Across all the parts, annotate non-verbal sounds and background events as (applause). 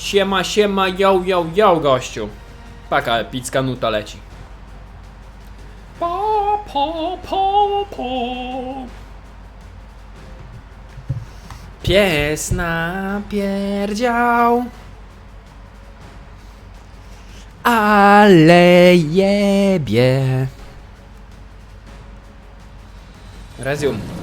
Siema, siema, yo, yo, yo, gościu. Taka epicka nuta leci. Pa, pa, pa, pa. Pies napierdział. Ale jebie. Resume.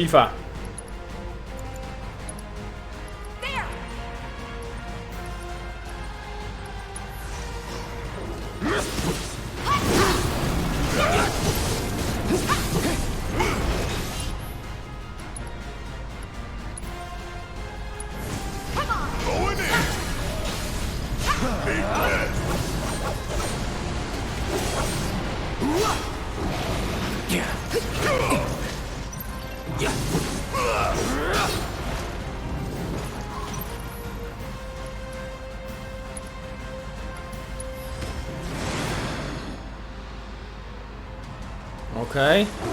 Tifa. Okej. Buzz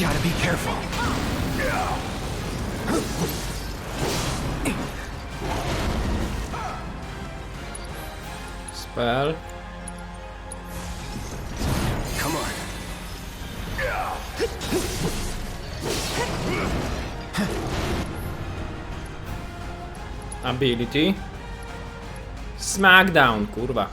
Gotta be careful. Spell. Come on. Ability. Smackdown, kurwa.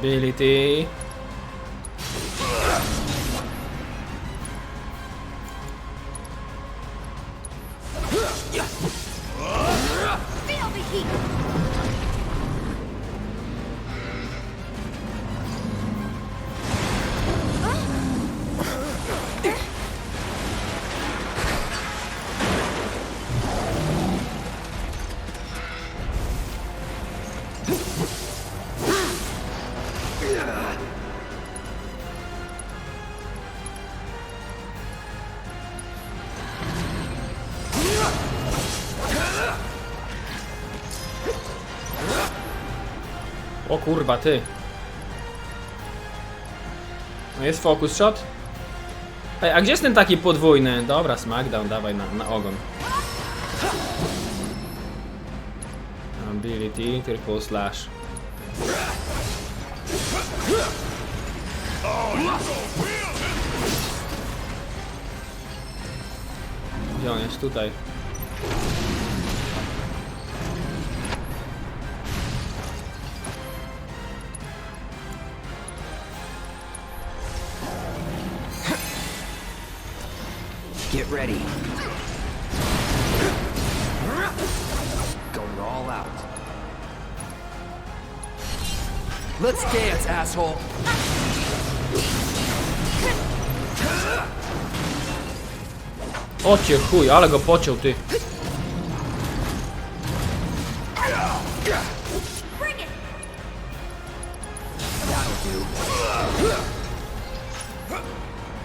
Ability. Feel the heat! Kurwa, ty. No jest focus shot? Ej, a gdzie jest ten taki podwójny? Dobra, smackdown, dawaj na, na ogon. Ability, triple slash. Gdzie on jest? Tutaj. Ready. Going all out. Let's dance, asshole. O cię chuj, ale go pociął ty.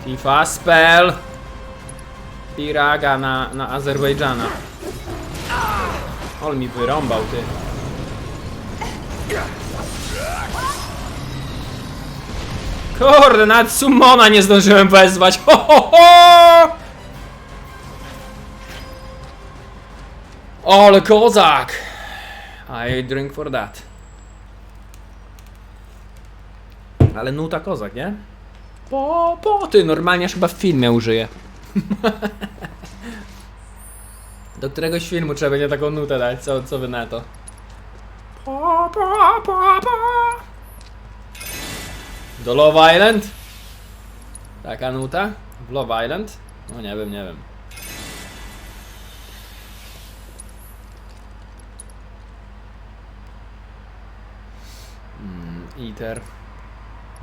Tifa spell. Piraga na, na Azerbejdżana. On mi wyrąbał, ty. Kurde, nawet Summona nie zdążyłem wezwać. Ho, ho, ho! Ale kozak! I drink for that. Ale nuta kozak, nie? Po, po, ty, normalnie aż chyba w filmie użyję. (laughs) Do któregoś filmu trzeba będzie taką nutę dać, co, co wy na to? Po, po, po, po. Do Love Island? Taka nuta? W Love Island? No nie wiem, nie wiem. Mm, Iter.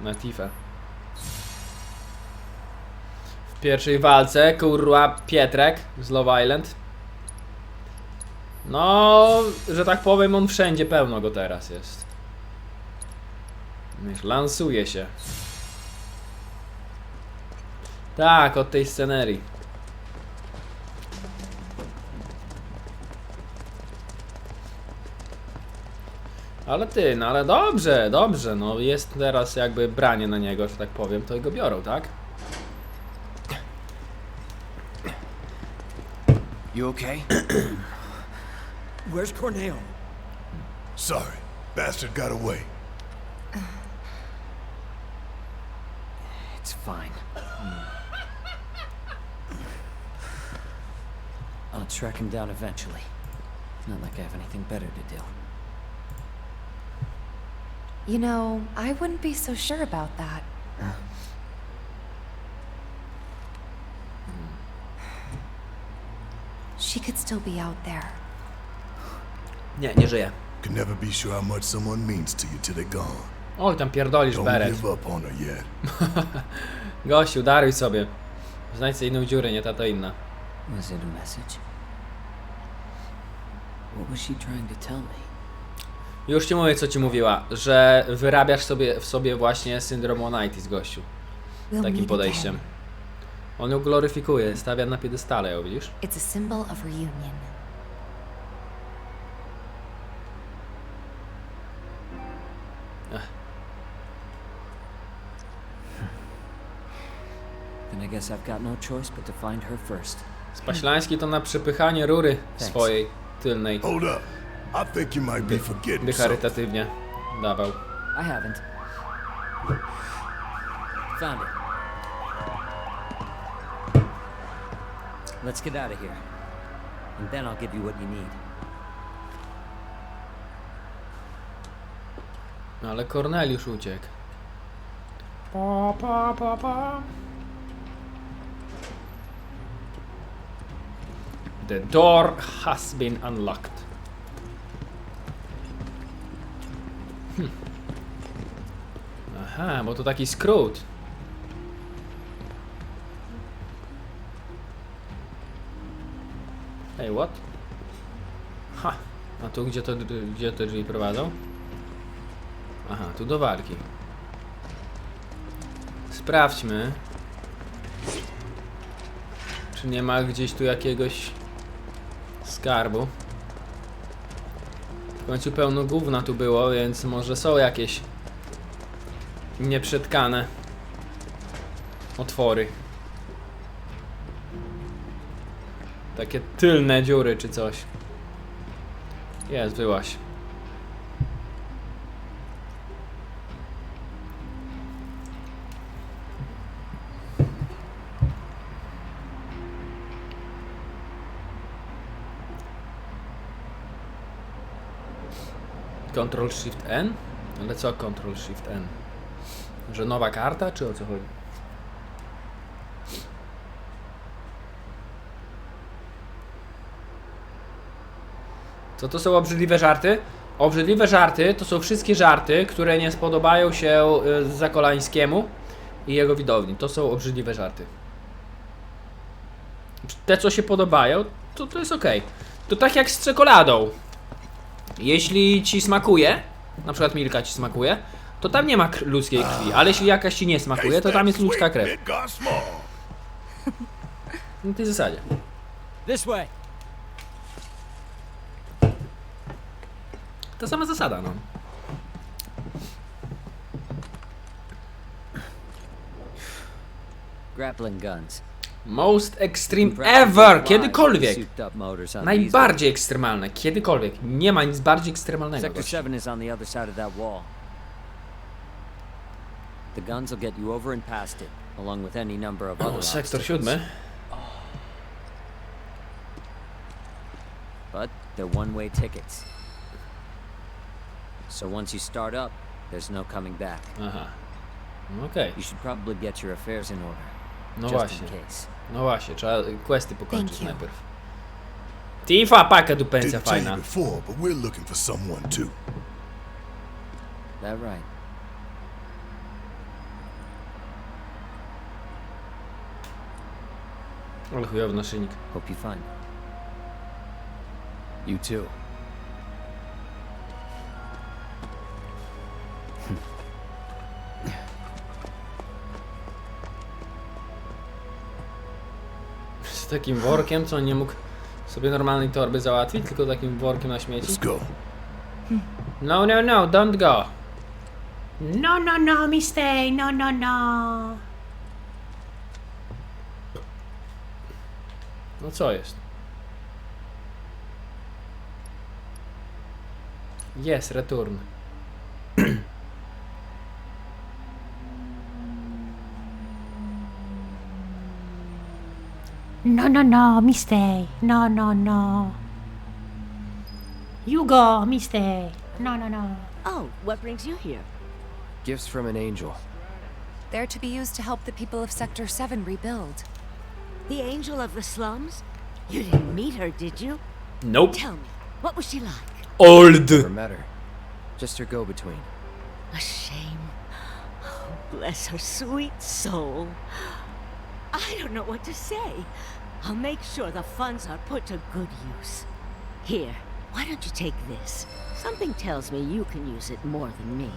Na Tifę. W pierwszej walce, kurwa, Pietrek z Love Island. No, że tak powiem, on wszędzie pełno go teraz jest. Lansuje się. Tak, od tej scenerii. Ale ty, no ale dobrze, dobrze, no jest teraz jakby branie na niego, że tak powiem, to i go biorą, tak? You okay? (clears throat) Where's Corneo? Sorry, bastard got away. It's fine. Hmm. I'll track him down eventually. Not like I have anything better to do. You know, I wouldn't be so sure about that. Still be out there. Nie, nie żyje. Can never be sure how much someone means to you till they're gone. Oj, tam pierdolisz Don't beret. give up on her yet. (laughs) Gościu, daruj sobie. Znajdź sobie inną dziurę, nie ta to inna. Was it a message? What was she trying to tell me? Już ci mówię, co ci mówiła, że wyrabiasz sobie w sobie właśnie syndrom Onitis, gościu. We'll Takim meet podejściem. On ją gloryfikuje, stawia na piedestale, ją widzisz? It's a symbol of reunion. Then I guess I've got no choice but to find her first. Spaślański to na przepychanie rury swojej tylnej Hold up. I think you might be forgetting by something. charytatywnie dawał. I haven't. Found it. Let's get out of here. And then I'll give you what you need. No ale Corneliusz uciekł. Pa, pa, pa, pa. The door has been unlocked. Hm. Aha, bo to taki skrót. Hey, what? Ha! A tu gdzie to, gdzie te drzwi prowadzą? Aha, tu do walki. Sprawdźmy. Czy nie ma gdzieś tu jakiegoś skarbu? W końcu pełno gówna tu było, więc może są jakieś nieprzetkane otwory. Takie tylne dziury czy coś. Jest, wyłaś. Ctrl Shift N? Ale co Ctrl Shift N? Że nowa karta, czy o co chodzi? Co to są obrzydliwe żarty? Obrzydliwe żarty to są wszystkie żarty, które nie spodobają się y, Zakolańskiemu i jego widowni. To są obrzydliwe żarty. Te, co się podobają, to, to jest ok. To tak jak z czekoladą. Jeśli ci smakuje, na przykład Milka ci smakuje, to tam nie ma kr- ludzkiej krwi, ale jeśli jakaś ci nie smakuje, to tam jest ludzka krew. Na tej zasadzie. This way. Ta sama zasada, no. Grappling guns. Most extreme ever! Kiedykolwiek! Najbardziej ekstremalne, kiedykolwiek. Nie ma nic bardziej ekstremalnego. Sector gościu. 7 is on the other side of that wall. The guns will get you over and past it, along with any number of other O, sektor obstacles. siódmy. But they're one-way tickets. So once you start up, there's no coming back. Aha. No Okej, You should probably get your affairs in order, no just właśnie. in case. No właśnie, trzeba questy pokończyć Thank you. najpierw. Tifa, paka dupencja Didn't tell you fajna. before, but we're looking for someone too. That right? Ale chujowy naszyjnik. Hope you find. You too. Takim workiem, co on nie mógł sobie normalnej torby załatwić, tylko takim workiem na śmieci. Let's go. No, no, no, don't go. No, no, no, mistake, no, no, no. No co jest? Jest, return. No, no, no, mister. No, no, no. You go, mister. No, no, no. Oh, what brings you here? Gifts from an angel. They're to be used to help the people of Sector 7 rebuild. The angel of the slums? You didn't meet her, did you? Nope. Tell me, what was she like? Old. Never met her. Just her go-between. A shame. Oh, bless her sweet soul. I don't know what to say. I'll make sure the funds are put to good use. Here, why don't you take this? Something tells me you can use it more than me.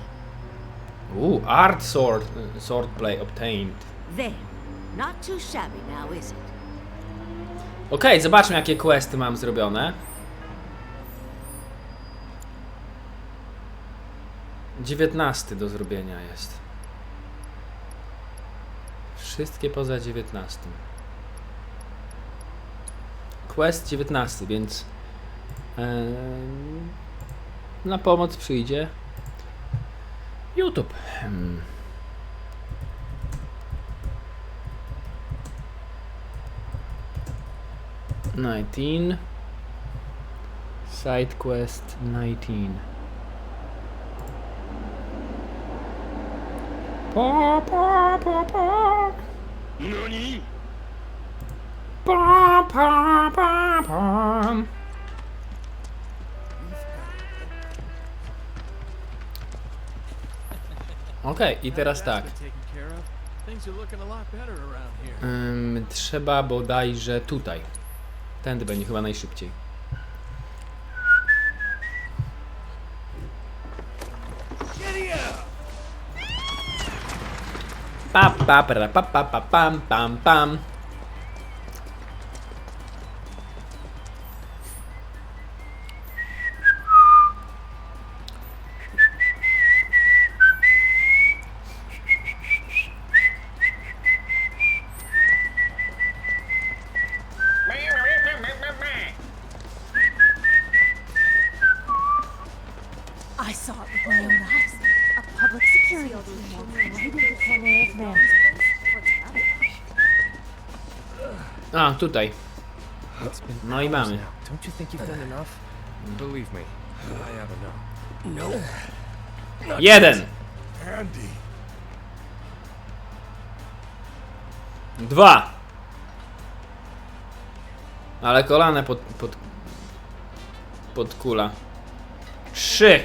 Ooh, art sword, uh, sword play obtained. There. Not too shabby now, is it? Okej, zobaczmy jakie questy mam zrobione. Dziewiętnasty do zrobienia jest. Wszystkie poza dziewiętnastym. Quest 19, więc em, na pomoc przyjdzie YouTube. Hmm. Nineteen. Side quest nineteen. Pa, pa, pa, pa. Pa, pa, pa, pa. Okej, i teraz tak. Ym, trzeba bodajże tutaj. Tędy będzie chyba najszybciej. Pa pa pra, pa pa pa pam pam pam. A, tutaj. No i mamy. now. Don't you think you've done enough? Believe me, I haven't enough. Jeden, dwa. Ale kolana pod, pod, pod kula. Trzy.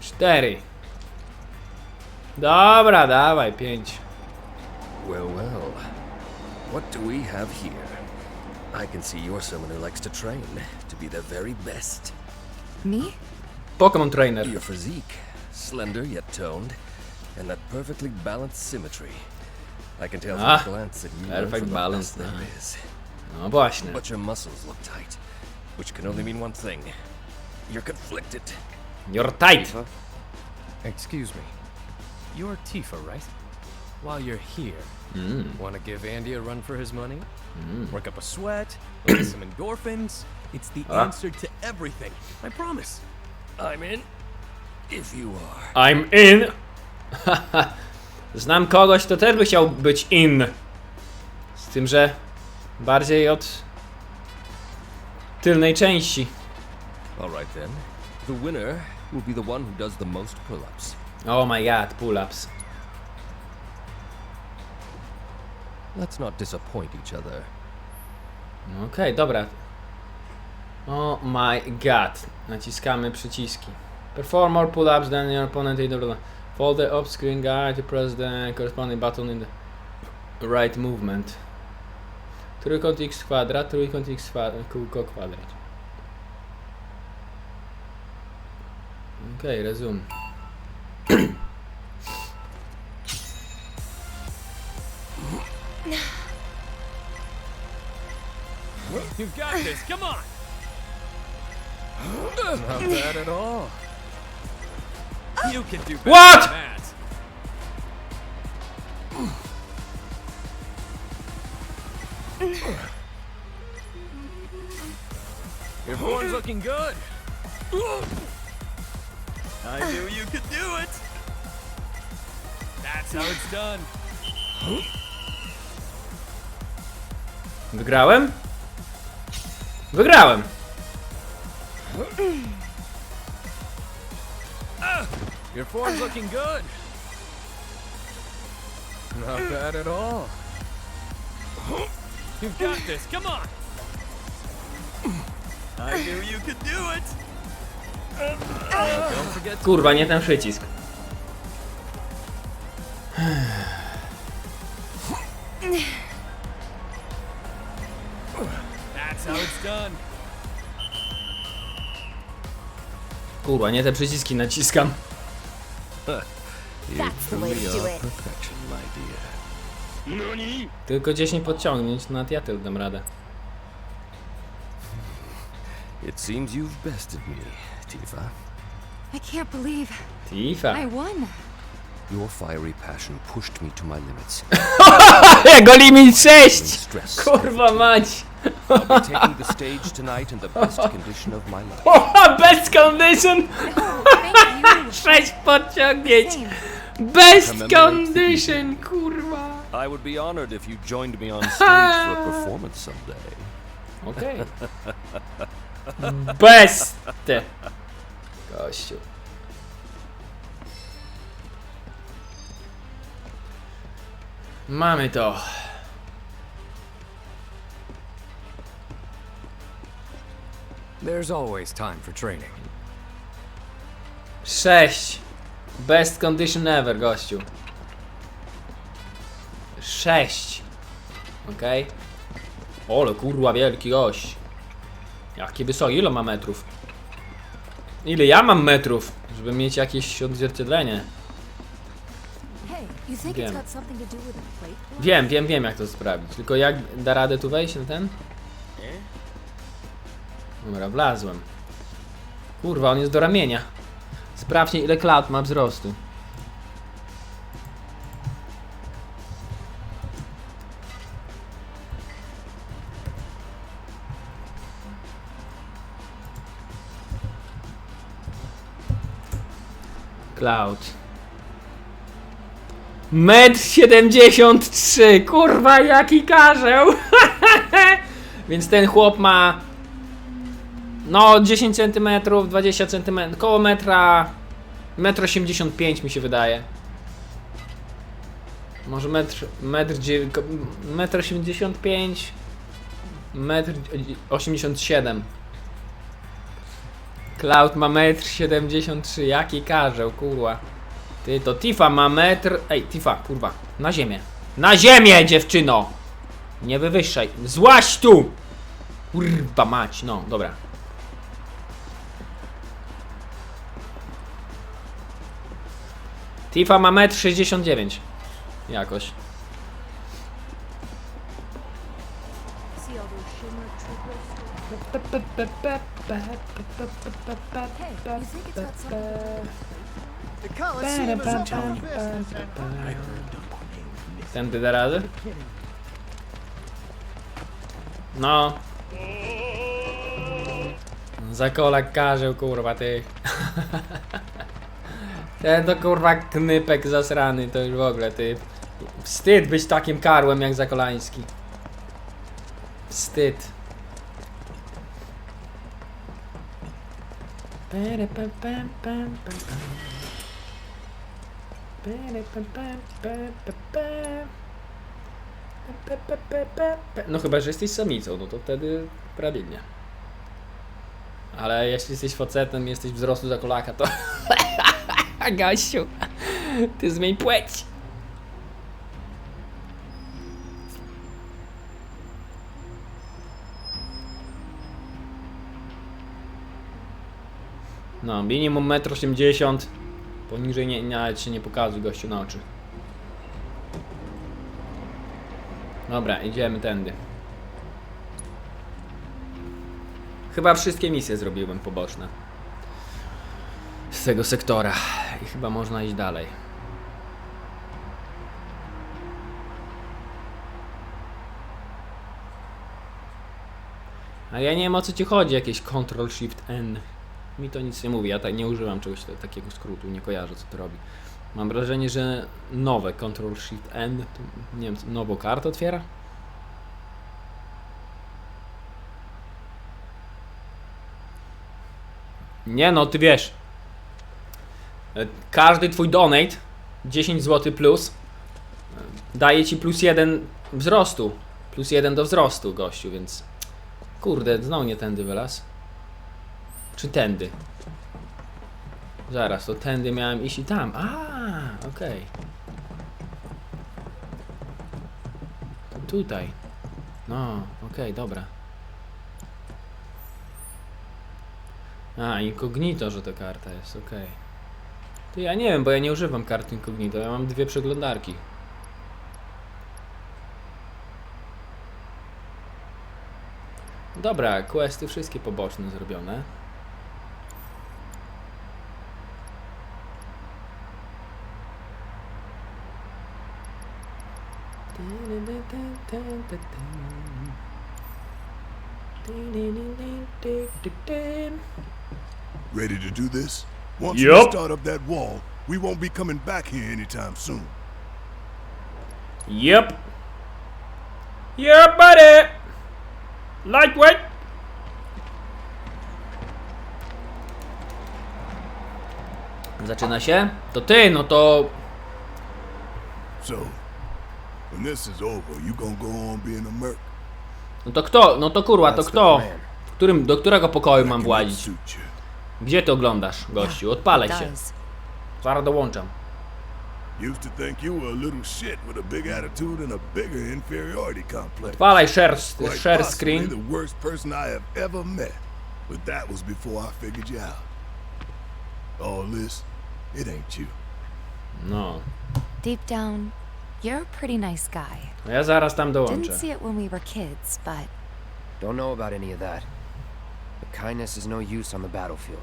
Cztery. Dobra, dawaj, pięć. Well, well. What do we have here? I can see you're someone who likes to train to be the very best. Me? Pokémon Trainer. Your physique, slender yet toned, And that perfectly balanced symmetry. I can tell Ah, from a glance that you went perfect for the balance, best there no. is. No właśnie. But your muscles look tight, which can only mean one thing. You're conflicted. You're tight. Excuse me. You're Tifa, right? While you're here, mm. want to give Andy a run for his money? Mm. Work up a sweat, release some endorphins. It's the answer to everything. I promise. I'm in. If you are. I'm in. (laughs) Znam kogoś, kto też by chciał być in. Z tym, że bardziej od tylnej części. All right then. The winner will be the one who does the most pull-ups. Oh my god, pull-ups. Let's not disappoint each other. Okej, dobra. Oh my god. Naciskamy przyciski. Perform more pull-ups than your opponent in the Fold the up-screen guide to press the corresponding button in the right movement. Trójkąt x kwadrat, trójkąt x kwadrat, kółko kwadrat. Okej, resume. You've got this. Come on. Not bad at all. You can do better What? than that. Your form's looking good. I knew you could do it. That's how it's done. Wygrałem? Wygrałem! Your form's looking good. Not bad at all. You've got this. Come on. I knew you could do it. Don't forget to Kurwa, nie ten przycisk. (sighs) (sighs) (sighs) That's how it's done. Kurwa, nie te przyciski naciskam. You That's the way to truly do are it. perfection, my dear. Tylko 10 podciągnięć, nawet ja tylko dam radę. It seems you've bested me, Tifa. I can't believe Tifa. I won. Your fiery passion pushed me to my limits. (laughs) Jego limit 6! Stress. Kurwa mać! I'll be taking the stage tonight in the best condition of my life. (laughs) Oha, best condition! 6 (laughs) podciągnięć! Best condition, kurwa! I would be honored if you joined me on (laughs) stage for a performance someday. Okej. Best! Gościu. Mamy to. There's always time for training. 6. Best condition ever, gościu. 6. Okej. Ole, kurwa, wielki gość. Jakie wysokie, ile ma metrów? Ile ja mam metrów, żeby mieć jakieś odzwierciedlenie? Wiem. Wiem, wiem, wiem jak to sprawić. Tylko jak da radę tu wejść na ten? Dobra, wlazłem. Kurwa, on jest do ramienia. Sprawdźcie ile klat ma wzrostu. Cloud. Metr 73, kurwa jaki karzeł! (laughs) Więc ten chłop ma no 10 cm, 20 cm, koło metra, metr 85 mi się wydaje. Może metr, metr, metr 85, metr 87. Cloud ma metr 73, jaki karzeł, kurwa. Ty, to Tifa ma metr... Ej, Tifa, kurwa, na ziemię. Na ziemię, dziewczyno! Nie wywyższaj. Złaś tu! Kurwa mać, no, dobra. Coliseum is open for business. Tędy da razy? No. Zakolak karzeł, kurwa, ty. (laughs) Ten to kurwa knypek zasrany, to już w ogóle, ty. Wstyd być takim karłem jak Zakolański. Wstyd. No chyba, że jesteś samicą, no to wtedy prawie nie. Ale jeśli jesteś facetem, jesteś wzrostu za kolaka, to... (laughs) Gasiu, ty zmień płeć. No, minimum 1,80 m. Poniżej nie, nawet się nie pokazuj gościu na oczy. Dobra, idziemy tędy. Chyba wszystkie misje zrobiłem poboczne. Z tego sektora. I chyba można iść dalej. A ja nie wiem o co ci chodzi, jakieś Ctrl Shift N. Mi to nic nie mówi, ja tak nie używam czegoś ta- takiego skrótu, nie kojarzę co to robi. Mam wrażenie, że nowe Ctrl Shift N, to, nie wiem, nową kartę otwiera? Nie no, ty wiesz. Każdy twój donate 10 zł plus daje ci plus jeden wzrostu. Plus jeden do wzrostu, gościu, więc kurde, znowu nie tędy wylaz. Czy tędy? Zaraz, to tędy miałem iść i tam. A, okej. To tutaj. No, okej, dobra. A, incognito, że to karta jest, okej. To ja nie wiem, bo ja nie używam kart incognito, ja mam dwie przeglądarki. Dobra, questy wszystkie poboczne zrobione. Ready to do this? Once Yup. we start up that wall, we won't be coming back here anytime soon. Yep. Yep, buddy. Lightweight. Zaczyna się? To ty, no to... So, when this is over, you gonna go on being a merc? No to kto? No to kurwa, to kto? W którym, do którego pokoju mam włazić? Gdzie ty oglądasz, gościu? Odpalaj się. Zaraz dołączam. Used to think you were a little shit with a big attitude and a bigger inferiority complex. Odpalaj share, screen. the worst person I have ever met. But that was before I figured you out. All this, it ain't you. No. Deep down, you're a pretty nice guy. No ja zaraz tam dołączę. Didn't see it when we were kids, but Don't know about any of that. But kindness is no use on the battlefield.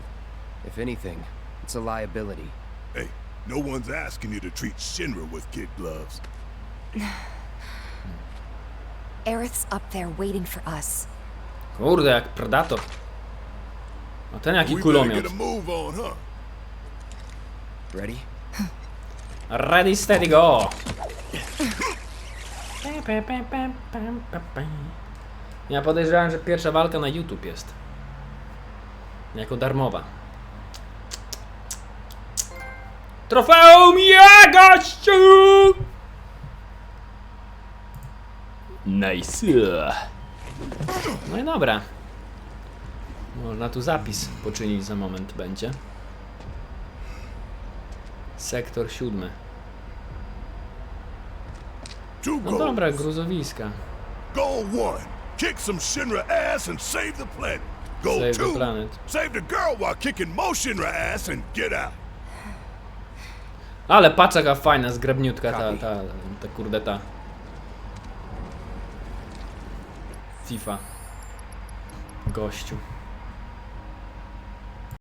If anything, it's a liability. Hey, no one's asking you to treat Shinra with kid gloves. (sighs) Aerith's up there waiting for us. Kurde, jak predator. No ten jaki kulomiot. get a move on, huh? Ready? Ready, steady, go! Ja podejrzewałem, że pierwsza walka na YouTube jest. Jako darmowa. Trofeum ja gościu! Nice. No i dobra. Można tu zapis poczynić za moment będzie. Sektor siódmy. No dobra, gruzowiska. Goal one, kick some Shinra ass and save the planet. Save the planet. Save the girl while kicking motion her ass and get out. Ale patrz jaka fajna, zgrabniutka ta, ta, ta kurde ta. FIFA. Gościu.